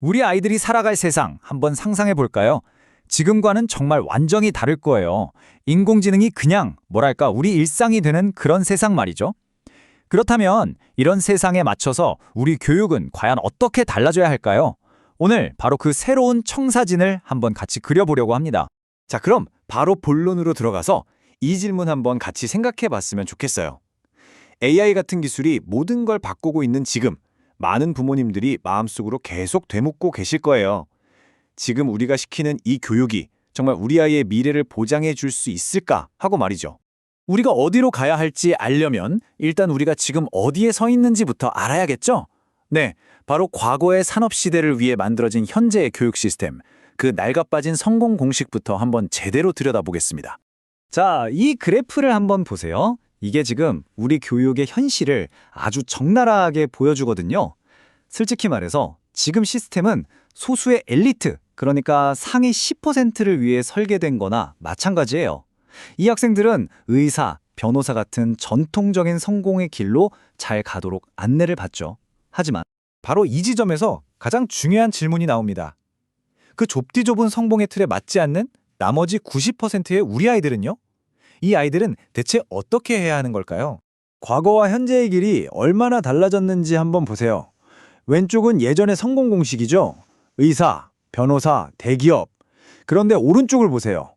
우리 아이들이 살아갈 세상 한번 상상해 볼까요? 지금과는 정말 완전히 다를 거예요. 인공지능이 그냥 뭐랄까 우리 일상이 되는 그런 세상 말이죠. 그렇다면 이런 세상에 맞춰서 우리 교육은 과연 어떻게 달라져야 할까요? 오늘 바로 그 새로운 청사진을 한번 같이 그려보려고 합니다. 자, 그럼 바로 본론으로 들어가서 이 질문 한번 같이 생각해 봤으면 좋겠어요. AI 같은 기술이 모든 걸 바꾸고 있는 지금, 많은 부모님들이 마음속으로 계속 되묻고 계실 거예요. 지금 우리가 시키는 이 교육이 정말 우리 아이의 미래를 보장해 줄 수 있을까 하고 말이죠. 우리가 어디로 가야 할지 알려면 일단 우리가 지금 어디에 서 있는지부터 알아야겠죠? 네, 바로 과거의 산업시대를 위해 만들어진 현재의 교육 시스템, 그 낡아빠진 성공 공식부터 한번 제대로 들여다보겠습니다. 자, 이 그래프를 한번 보세요. 이게 지금 우리 교육의 현실을 아주 적나라하게 보여주거든요. 솔직히 말해서 지금 시스템은 소수의 엘리트, 그러니까 상위 10%를 위해 설계된 거나 마찬가지예요. 이 학생들은 의사, 변호사 같은 전통적인 성공의 길로 잘 가도록 안내를 받죠. 하지만 바로 이 지점에서 가장 중요한 질문이 나옵니다. 그 좁디 좁은 성공의 틀에 맞지 않는 나머지 90%의 우리 아이들은요? 이 아이들은 대체 어떻게 해야 하는 걸까요? 과거와 현재의 길이 얼마나 달라졌는지 한번 보세요. 왼쪽은 예전의 성공 공식이죠. 의사, 변호사, 대기업. 그런데 오른쪽을 보세요.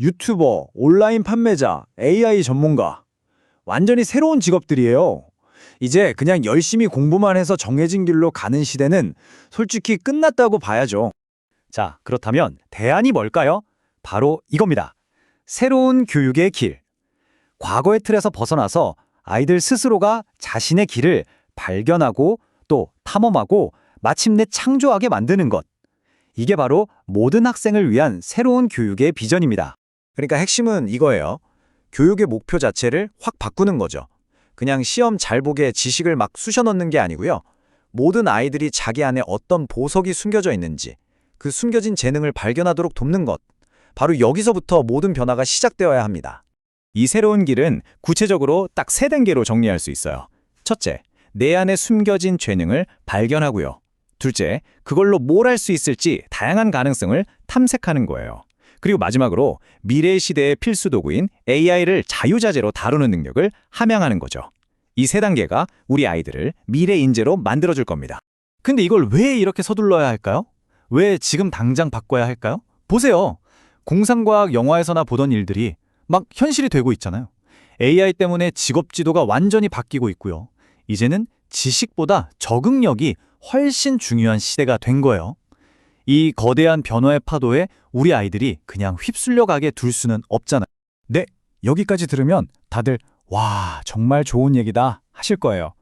유튜버, 온라인 판매자, AI 전문가. 완전히 새로운 직업들이에요. 이제 그냥 열심히 공부만 해서 정해진 길로 가는 시대는 솔직히 끝났다고 봐야죠. 자, 그렇다면 대안이 뭘까요? 바로 이겁니다. 새로운 교육의 길. 과거의 틀에서 벗어나서 아이들 스스로가 자신의 길을 발견하고 또 탐험하고 마침내 창조하게 만드는 것. 이게 바로 모든 학생을 위한 새로운 교육의 비전입니다. 그러니까 핵심은 이거예요. 교육의 목표 자체를 확 바꾸는 거죠. 그냥 시험 잘 보게 지식을 막 쑤셔 넣는 게 아니고요. 모든 아이들이 자기 안에 어떤 보석이 숨겨져 있는지 그 숨겨진 재능을 발견하도록 돕는 것. 바로 여기서부터 모든 변화가 시작되어야 합니다. 이 새로운 길은 구체적으로 딱 세 단계로 정리할 수 있어요. 첫째, 내 안에 숨겨진 재능을 발견하고요. 둘째, 그걸로 뭘 할 수 있을지 다양한 가능성을 탐색하는 거예요. 그리고 마지막으로 미래 시대의 필수 도구인 AI를 자유자재로 다루는 능력을 함양하는 거죠. 이 세 단계가 우리 아이들을 미래 인재로 만들어줄 겁니다. 근데 이걸 왜 이렇게 서둘러야 할까요? 왜 지금 당장 바꿔야 할까요? 보세요. 공상과학 영화에서나 보던 일들이 막 현실이 되고 있잖아요. AI 때문에 직업 지도가 완전히 바뀌고 있고요. 이제는 지식보다 적응력이 훨씬 중요한 시대가 된 거예요. 이 거대한 변화의 파도에 우리 아이들이 그냥 휩쓸려 가게 둘 수는 없잖아요. 네, 여기까지 들으면 다들 와, 정말 좋은 얘기다 하실 거예요.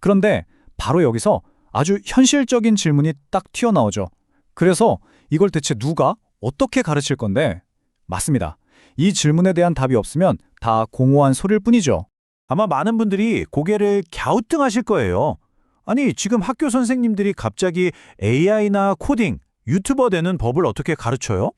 그런데 바로 여기서 아주 현실적인 질문이 딱 튀어나오죠. 그래서 이걸 대체 누가 어떻게 가르칠 건데? 맞습니다. 이 질문에 대한 답이 없으면 다 공허한 소리일 뿐이죠. 아마 많은 분들이 고개를 갸우뚱하실 거예요. 아니, 지금 학교 선생님들이 갑자기 AI나 코딩, 유튜버 되는 법을 어떻게 가르쳐요?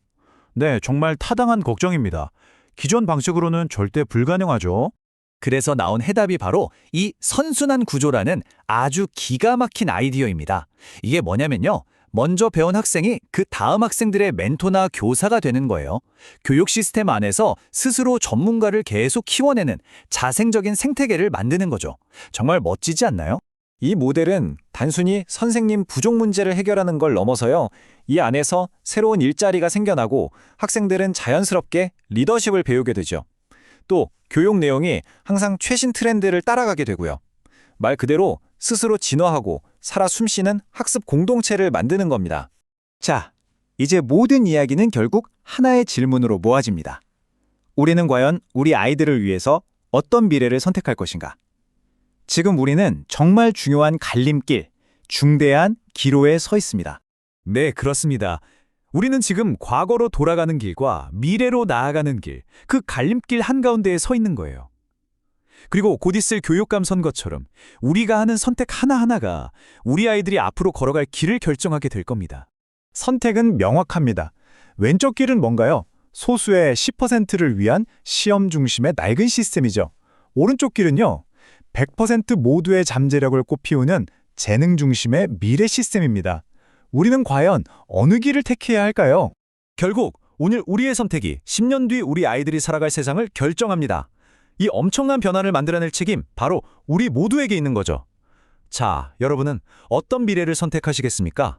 네, 정말 타당한 걱정입니다. 기존 방식으로는 절대 불가능하죠. 그래서 나온 해답이 바로 이 선순환 구조라는 아주 기가 막힌 아이디어입니다. 이게 뭐냐면요. 먼저 배운 학생이 그 다음 학생들의 멘토나 교사가 되는 거예요. 교육 시스템 안에서 스스로 전문가를 계속 키워내는 자생적인 생태계를 만드는 거죠. 정말 멋지지 않나요? 이 모델은 단순히 선생님 부족 문제를 해결하는 걸 넘어서요. 이 안에서 새로운 일자리가 생겨나고 학생들은 자연스럽게 리더십을 배우게 되죠. 또 교육 내용이 항상 최신 트렌드를 따라가게 되고요. 말 그대로 스스로 진화하고 살아 숨쉬는 학습 공동체를 만드는 겁니다. 자, 이제 모든 이야기는 결국 하나의 질문으로 모아집니다. 우리는 과연 우리 아이들을 위해서 어떤 미래를 선택할 것인가? 지금 우리는 정말 중요한 갈림길, 중대한 기로에 서 있습니다. 네, 그렇습니다. 우리는 지금 과거로 돌아가는 길과 미래로 나아가는 길, 그 갈림길 한가운데에 서 있는 거예요. 그리고 곧 있을 교육감 선거처럼 우리가 하는 선택 하나하나가 우리 아이들이 앞으로 걸어갈 길을 결정하게 될 겁니다. 선택은 명확합니다. 왼쪽 길은 뭔가요? 소수의 10%를 위한 시험 중심의 낡은 시스템이죠. 오른쪽 길은요. 100% 모두의 잠재력을 꽃피우는 재능 중심의 미래 시스템입니다. 우리는 과연 어느 길을 택해야 할까요? 결국 오늘 우리의 선택이 10년 뒤 우리 아이들이 살아갈 세상을 결정합니다. 이 엄청난 변화를 만들어낼 책임 바로 우리 모두에게 있는 거죠. 자, 여러분은 어떤 미래를 선택하시겠습니까?